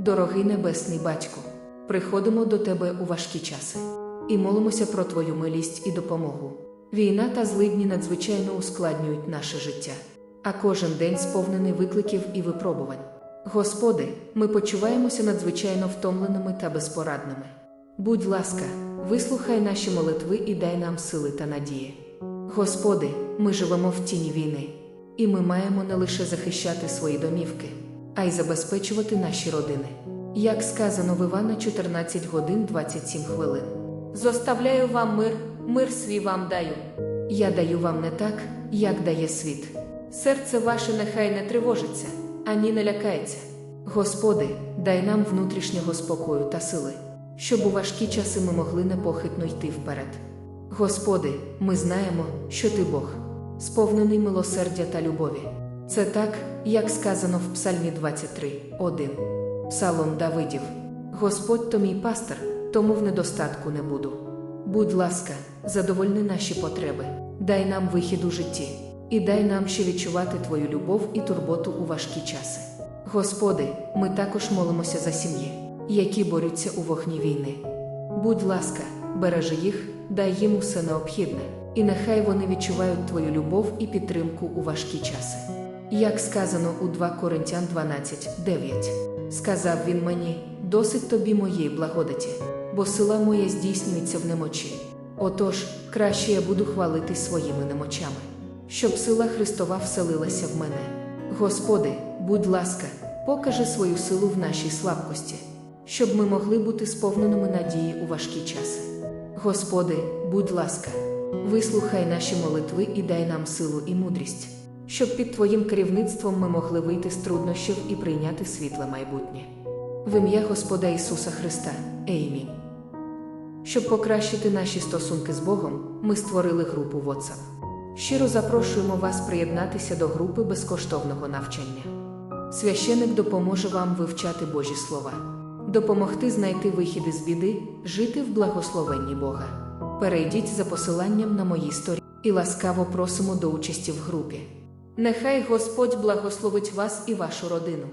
Дорогий Небесний Батько, приходимо до Тебе у важкі часи і молимося про Твою милість і допомогу. Війна та злидні надзвичайно ускладнюють наше життя, а кожен день сповнений викликів і випробувань. Господи, ми почуваємося надзвичайно втомленими та безпорадними. Будь ласка, вислухай наші молитви і дай нам сили та надії. Господи, ми живемо в тіні війни, і ми маємо не лише захищати свої домівки, а й забезпечувати наші родини. Як сказано в Івана 14 годин 27 хвилин. Зоставляю вам мир, мир свій вам даю. Я даю вам не так, як дає світ. Серце ваше нехай не тривожиться, ані не лякається. Господи, дай нам внутрішнього спокою та сили, щоб у важкі часи ми могли непохитно йти вперед. Господи, ми знаємо, що Ти Бог, сповнений милосердя та любові. Це так, як сказано в Псальмі 23, 1. Псалом Давидів. Господь то мій пастир, тому в недостатку не буду. Будь ласка, задовольни наші потреби, дай нам вихід у житті, і дай нам ще відчувати Твою любов і турботу у важкі часи. Господи, ми також молимося за сім'ї, які борються у вогні війни. Будь ласка, бережи їх, дай їм усе необхідне, і нехай вони відчувають Твою любов і підтримку у важкі часи. Як сказано у 2 Коринтян 12:9, сказав він мені: досить тобі моєї благодаті, бо сила моя здійснюється в немочі. Отож, краще я буду хвалитись своїми немочами, щоб сила Христова вселилася в мене. Господи, будь ласка, покажи свою силу в нашій слабкості, щоб ми могли бути сповненими надії у важкі часи. Господи, будь ласка, вислухай наші молитви і дай нам силу і мудрість, щоб під Твоїм керівництвом ми могли вийти з труднощів і прийняти світле майбутнє. В ім'я Господа Ісуса Христа. Еймінь. Щоб покращити наші стосунки з Богом, ми створили групу WhatsApp. Щиро запрошуємо вас приєднатися до групи безкоштовного навчання. Священик допоможе вам вивчати Божі слова, допомогти знайти вихід із біди, жити в благословенні Бога. Перейдіть за посиланням на моїй сторінці і ласкаво просимо до участі в групі. Нехай Господь благословить вас і вашу родину.